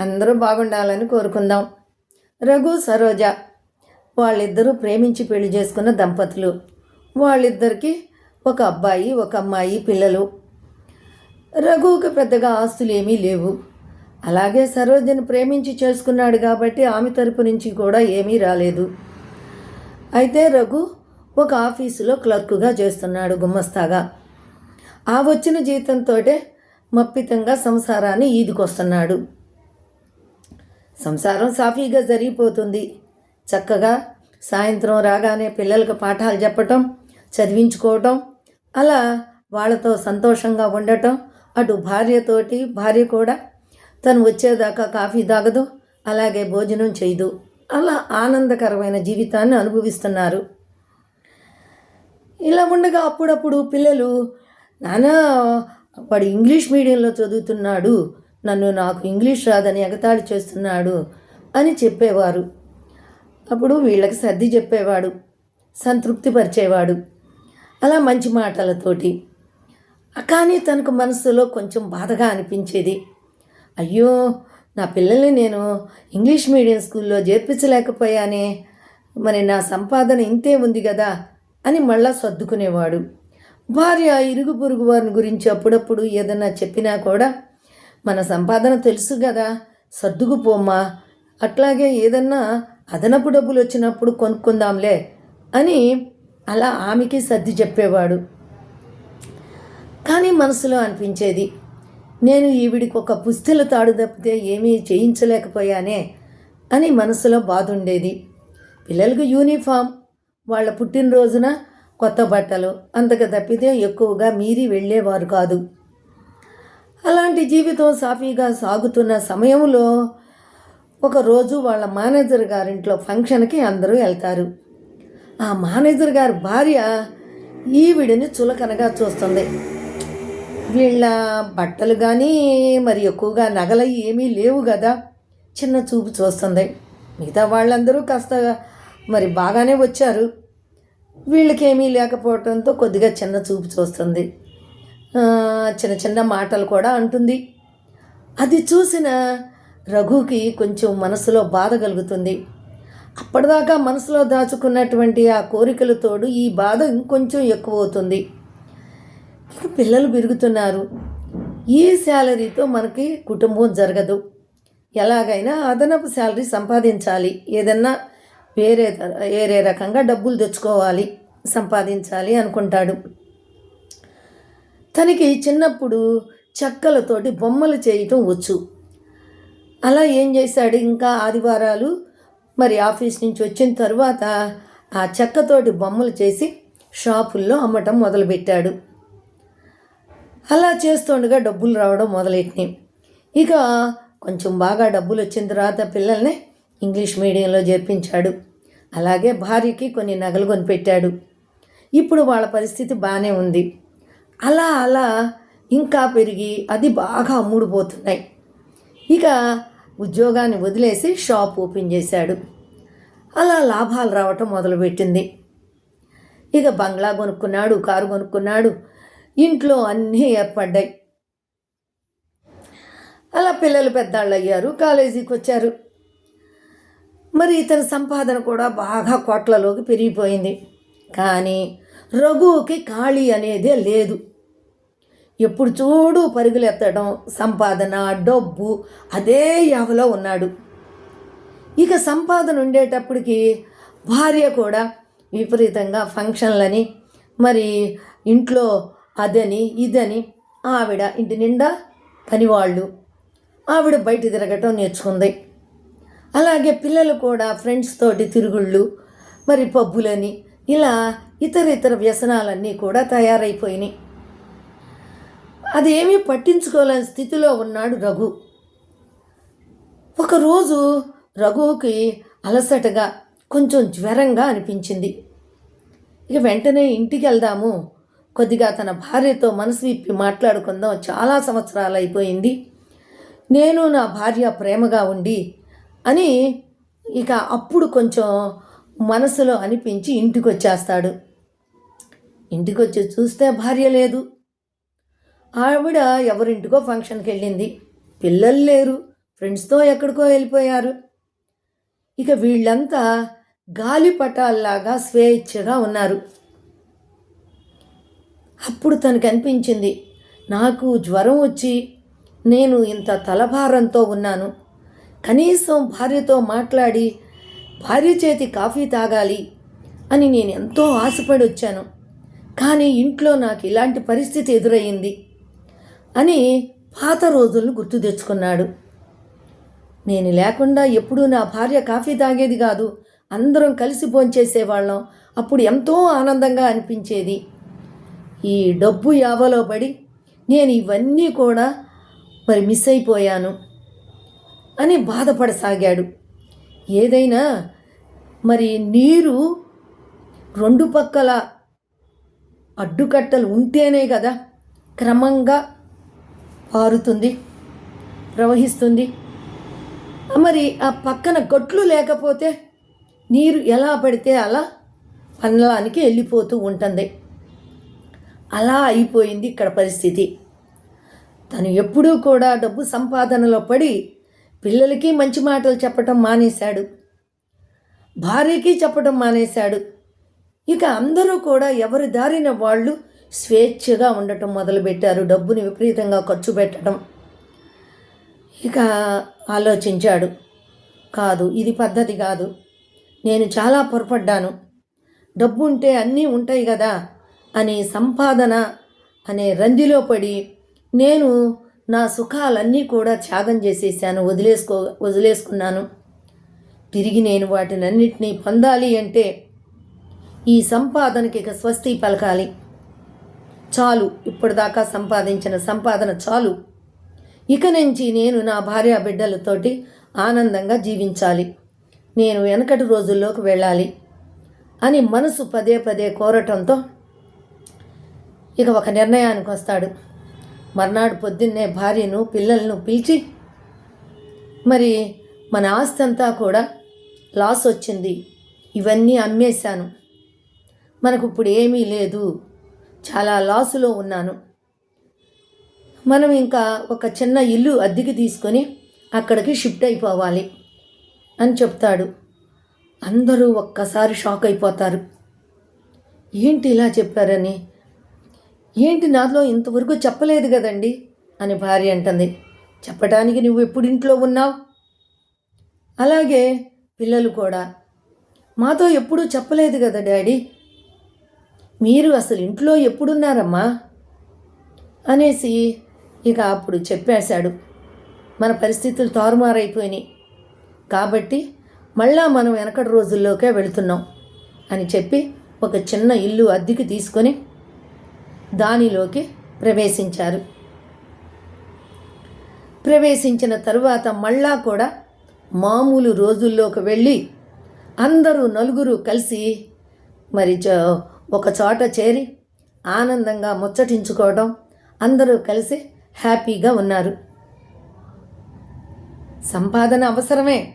అందరూ బాగుండాలని కోరుకుందాం. రఘు సరోజ వాళ్ళిద్దరూ ప్రేమించి పెళ్ళి చేసుకున్న దంపతులు. వాళ్ళిద్దరికీ ఒక అబ్బాయి ఒక అమ్మాయి పిల్లలు. రఘువుకి పెద్దగా ఆస్తులు ఏమీ లేవు. అలాగే సరోజను ప్రేమించి చేసుకున్నాడు కాబట్టి ఆమె తరపు నుంచి కూడా ఏమీ రాలేదు. అయితే రఘు ఒక ఆఫీసులో క్లర్కుగా చేస్తున్నాడు గుమ్మస్తాగా ఆ వచ్చిన జీతంతో మప్పితంగా సంసారాన్ని ఈదుకొస్తున్నాడు. సంసారం సాఫీగా జరిగిపోతుంది. చక్కగా సాయంత్రం రాగానే పిల్లలకు పాఠాలు చెప్పటం చదివించుకోవటం అలా వాళ్ళతో సంతోషంగా ఉండటం అటు భార్యతోటి భార్య కూడా తను వచ్చేదాకా కాఫీ తాగదు అలాగే భోజనం చేయదు. అలా ఆనందకరమైన జీవితాన్ని అనుభవిస్తున్నారు. ఇలా ఉండగా అప్పుడప్పుడు పిల్లలు నానా వాడు ఇంగ్లీష్ మీడియంలో చదువుతున్నాడు నన్ను నాకు ఇంగ్లీష్ రాదని ఎగతాళి చేస్తున్నాడు అని చెప్పేవారు. అప్పుడు వీళ్ళకి సర్ది చెప్పేవాడు సంతృప్తిపరిచేవాడు. అలా మంచి మాటలతోటి. కానీ తనకు మనసులో కొంచెం బాధగా అనిపించేది. అయ్యో నా పిల్లల్ని నేను ఇంగ్లీష్ మీడియం స్కూల్లో చేర్పించలేకపోయానే. మరి నా సంపాదన ఇంతే ఉంది కదా అని మళ్ళా సర్దుకునేవాడు. భార్య ఇరుగు పొరుగు వారిని గురించి అప్పుడప్పుడు ఏదన్నా చెప్పినా కూడా మన సంపాదన తెలుసు కదా. సర్దుకుపోమ్మా అట్లాగే ఏదన్నా అదనపు డబ్బులు వచ్చినప్పుడు కొనుక్కుందాంలే అని అలా ఆమెకి సర్ది చెప్పేవాడు. కానీ మనసులో అనిపించేది నేను ఈవిడికి ఒక పుస్తెల తాడు తప్పితే ఏమీ చేయించలేకపోయానే అని మనసులో బాధ ఉండేది పిల్లలకు యూనిఫామ్ వాళ్ళ పుట్టినరోజున కొత్త బట్టలు అంతకు తప్పితే ఎక్కువగా మీరి వెళ్ళేవారు కాదు. అలాంటి జీవితం సాఫీగా సాగుతున్న సమయంలో ఒకరోజు వాళ్ళ మేనేజర్ గారింట్లో ఫంక్షన్కి అందరూ వెళ్తారు. ఆ మేనేజర్ గారి భార్య ఈవిడిని చులకనగా చూస్తుంది. వీళ్ళ బట్టలు కానీ మరి ఎక్కువగా నగలు ఏమీ లేవు కదా చిన్న చూపు చూస్తుంది. మిగతా వాళ్ళందరూ కాస్త మరి బాగానే వచ్చారు. వీళ్ళకేమీ లేకపోవడంతో కొద్దిగా చిన్న చూపు చూస్తుంది. చిన్న చిన్న మాటలు కూడా అంటుంది. అది చూసిన రఘుకి కొంచెం మనసులో బాధ కలుగుతుంది. అప్పటిదాకా మనసులో దాచుకున్నటువంటి ఆ కోరికలతోడు ఈ బాధ ఇంకొంచెం ఎక్కువ అవుతుంది పిల్లలు పెరుగుతున్నారు ఈ శాలరీతో మనకి కుటుంబం జరగదు. ఎలాగైనా అదనపు శాలరీ సంపాదించాలి. ఏదన్నా వేరే వేరే రకంగా డబ్బులు తెచ్చుకోవాలి. సంపాదించాలి అనుకుంటాడు. తనకి చిన్నప్పుడు చెక్కలతోటి బొమ్మలు చేయటం వచ్చు. అలా ఏం చేశాడు ఇంకా ఆదివారాలు? మరి ఆఫీస్ నుంచి వచ్చిన తర్వాత ఆ చెక్కతోటి బొమ్మలు చేసి షాపుల్లో అమ్మటం మొదలుపెట్టాడు. అలా చేస్తుండగా డబ్బులు రావడం మొదలెట్టినాయి ఇక కొంచెం బాగా డబ్బులు వచ్చిన తర్వాత పిల్లల్ని ఇంగ్లీష్ మీడియంలో చేర్పించాడు. అలాగే భార్యకి కొన్ని నగలు కొనిపెట్టాడు. ఇప్పుడు వాళ్ళ పరిస్థితి బాగానే ఉంది. అలా అలా ఇంకా పెరిగి అది బాగా అమ్ముడుపోతున్నాయి. ఇక ఉద్యోగాన్ని వదిలేసి షాప్ ఓపెన్ చేశాడు. అలా లాభాలు రావటం మొదలుపెట్టింది. ఇక బంగ్లా కొనుక్కున్నాడు కారు కొనుక్కున్నాడు ఇంట్లో అన్నీ ఏర్పడ్డాయి. అలా పిల్లలు పెద్దాళ్ళు అయ్యారు కాలేజీకి వచ్చారు. మరి ఇతని సంపాదన కూడా బాగా కోట్లలోకి పెరిగిపోయింది. కానీ రఘువుకి ఖాళీ అనేదే లేదు. ఎప్పుడు చూడు పరుగులు ఎత్తడం సంపాదన డబ్బు అదే యావలో ఉన్నాడు. ఇక సంపాదన ఉండేటప్పటికి భార్య కూడా విపరీతంగా ఫంక్షన్లని మరి ఇంట్లో అదని ఇదని ఆవిడ ఇంటి నిండా పనివాళ్ళు. ఆవిడ బయట తిరగటం నేర్చుకుంది. అలాగే పిల్లలు కూడా ఫ్రెండ్స్ తోటి తిరుగుళ్ళు మరి పబ్బులని ఇలా ఇతర ఇతర వ్యసనాలన్నీ కూడా తయారైపోయినాయి. అదేమీ పట్టించుకోలేని స్థితిలో ఉన్నాడు రఘు. ఒకరోజు రఘువుకి అలసటగా కొంచెం జ్వరంగా అనిపించింది. ఇక వెంటనే ఇంటికి వెళ్దాము. కొద్దిగా తన భార్యతో మనసు విప్పి మాట్లాడుకుందాం. చాలా సంవత్సరాలు అయిపోయింది నేను నా భార్య ప్రేమగా ఉండి అని ఇక అప్పుడు కొంచెం మనసులో అనిపించి ఇంటికి వచ్చేస్తాడు ఇంటికి వచ్చి చూస్తే భార్య లేదు. ఆవిడ ఎవరింటికో ఫంక్షన్కి వెళ్ళింది పిల్లలు లేరు. ఫ్రెండ్స్తో ఎక్కడికో వెళ్ళిపోయారు. ఇక వీళ్ళంతా గాలిపటాల్లాగా స్వేచ్ఛగా ఉన్నారు. అప్పుడు తనకు అనిపించింది నాకు జ్వరం వచ్చి నేను ఇంత తలభారంతో ఉన్నాను. కనీసం భార్యతో మాట్లాడి భార్య చేతి కాఫీ తాగాలి అని నేను ఎంతో ఆశపడి వచ్చాను కానీ ఇంట్లో నాకు ఇలాంటి పరిస్థితి ఎదురయ్యింది. అని పాత రోజులను గుర్తు తెచ్చుకున్నాడు. నేను లేకుండా ఎప్పుడూ నా భార్య కాఫీ తాగేది కాదు. అందరం కలిసి భోంచేసేవాళ్ళం అప్పుడు ఎంతో ఆనందంగా అనిపించేది. ఈ డబ్బు యావలో పడి నేను ఇవన్నీ కూడా మరి మిస్ అయిపోయాను అని బాధపడసాగాడు. ఏదైనా మరి నీరు రెండు పక్కల అడ్డుకట్టలు ఉంటేనే కదా క్రమంగా పారుతుంది ప్రవహిస్తుంది. మరి ఆ పక్కన గట్లు లేకపోతే నీరు ఎలా పడితే అలా పన్నలానికి వెళ్ళిపోతూ ఉంటుంది. అలా అయిపోయింది ఇక్కడ పరిస్థితి. తను ఎప్పుడూ కూడా డబ్బు సంపాదనలో పడి పిల్లలకి మంచి మాటలు చెప్పటం మానేశాడు. భార్యకి చెప్పటం మానేశాడు. ఇక అందరూ కూడా ఎవరి దారిన వాళ్ళు స్వేచ్ఛగా ఉండటం మొదలుపెట్టారు. డబ్బుని విపరీతంగా ఖర్చు పెట్టడం ఇక ఆలోచించాడు. కాదు ఇది పద్ధతి కాదు. నేను చాలా పొరపడ్డాను. డబ్బు ఉంటే అన్నీ ఉంటాయి కదా అని సంపాదన అనే రందిలో పడి నేను నా సుఖాలన్నీ కూడా త్యాగం చేసేసాను వదిలేసుకో వదిలేసుకున్నాను. తిరిగి నేను వాటినన్నిటినీ పొందాలి అంటే ఈ సంపాదనకి ఇక స్వస్తి పలకాలి. చాలు ఇప్పటిదాకా సంపాదించిన సంపాదన చాలు. ఇక నుంచి నేను నా భార్య బిడ్డలతోటి ఆనందంగా జీవించాలి. నేను వెనకటి రోజుల్లోకి వెళ్ళాలి అని మనసు పదే పదే కోరటంతో ఇక ఒక నిర్ణయానికి వస్తాడు. మర్నాడు పొద్దున్నే భార్యను పిల్లలను పిలిచి మరి మన ఆస్తి అంతా కూడా లాస్ వచ్చింది. ఇవన్నీ అమ్మేశాను. మనకు ఇప్పుడు ఏమీ లేదు. చాలా లాసులో ఉన్నాను. మనం ఇంకా ఒక చిన్న ఇల్లు అద్దెకి తీసుకొని అక్కడికి షిఫ్ట్ అయిపోవాలి అని చెప్తాడు. అందరూ ఒక్కసారి షాక్ అయిపోతారు. ఏంటి ఇలా చెప్పారని? ఏంటి నాలో ఇంతవరకు చెప్పలేదు కదండి? అని భార్య అంటుంది. చెప్పడానికి నువ్వు ఎప్పుడు ఇంట్లో ఉన్నావు? అలాగే పిల్లలు కూడా. మాతో ఎప్పుడూ చెప్పలేదు కదా డాడీ? మీరు అసలు ఇంట్లో ఎప్పుడున్నారమ్మా? అనేసి ఇక అప్పుడు చెప్పేశాడు. మన పరిస్థితులు తారుమారైపోయినాయి. కాబట్టి మళ్ళా మనం వెనకటి రోజుల్లోకే వెళుతున్నాం అని చెప్పి ఒక చిన్న ఇల్లు అద్దెకి తీసుకొని దానిలోకి ప్రవేశించారు. ప్రవేశించిన తరువాత మళ్ళా కూడా మామూలు రోజుల్లోకి వెళ్ళి అందరూ నలుగురు కలిసి మరి చ ఒక చోట చేరి ఆనందంగా ముచ్చటించుకోవడం అందరూ కలిసి హ్యాపీగా ఉన్నారు. సంపాదన అవసరమే.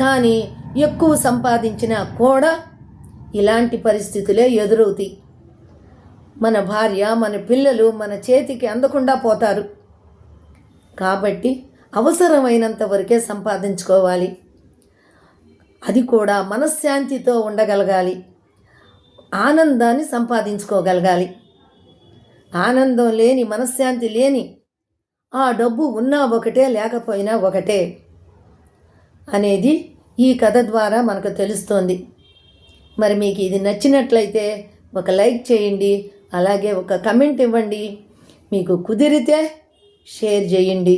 కానీ ఎక్కువ సంపాదించినా కూడా ఇలాంటి పరిస్థితులే ఎదురవుతాయి. మన భార్య మన పిల్లలు మన చేతికి అందకుండా పోతారు. కాబట్టి అవసరమైనంత వరకే సంపాదించుకోవాలి. అది కూడా మనశ్శాంతితో ఉండగలగాలి. ఆనందాన్ని సంపాదించుకోగలగాలి. ఆనందం లేని మనశ్శాంతి లేని ఆ డబ్బు ఉన్నా ఒకటే లేకపోయినా ఒకటే అనేది ఈ కథ ద్వారా మనకు తెలుస్తోంది. మరి మీకు ఇది నచ్చినట్లయితే ఒక లైక్ చేయండి అలాగే ఒక కమెంట్ ఇవ్వండి. మీకు కుదిరితే షేర్ చేయండి.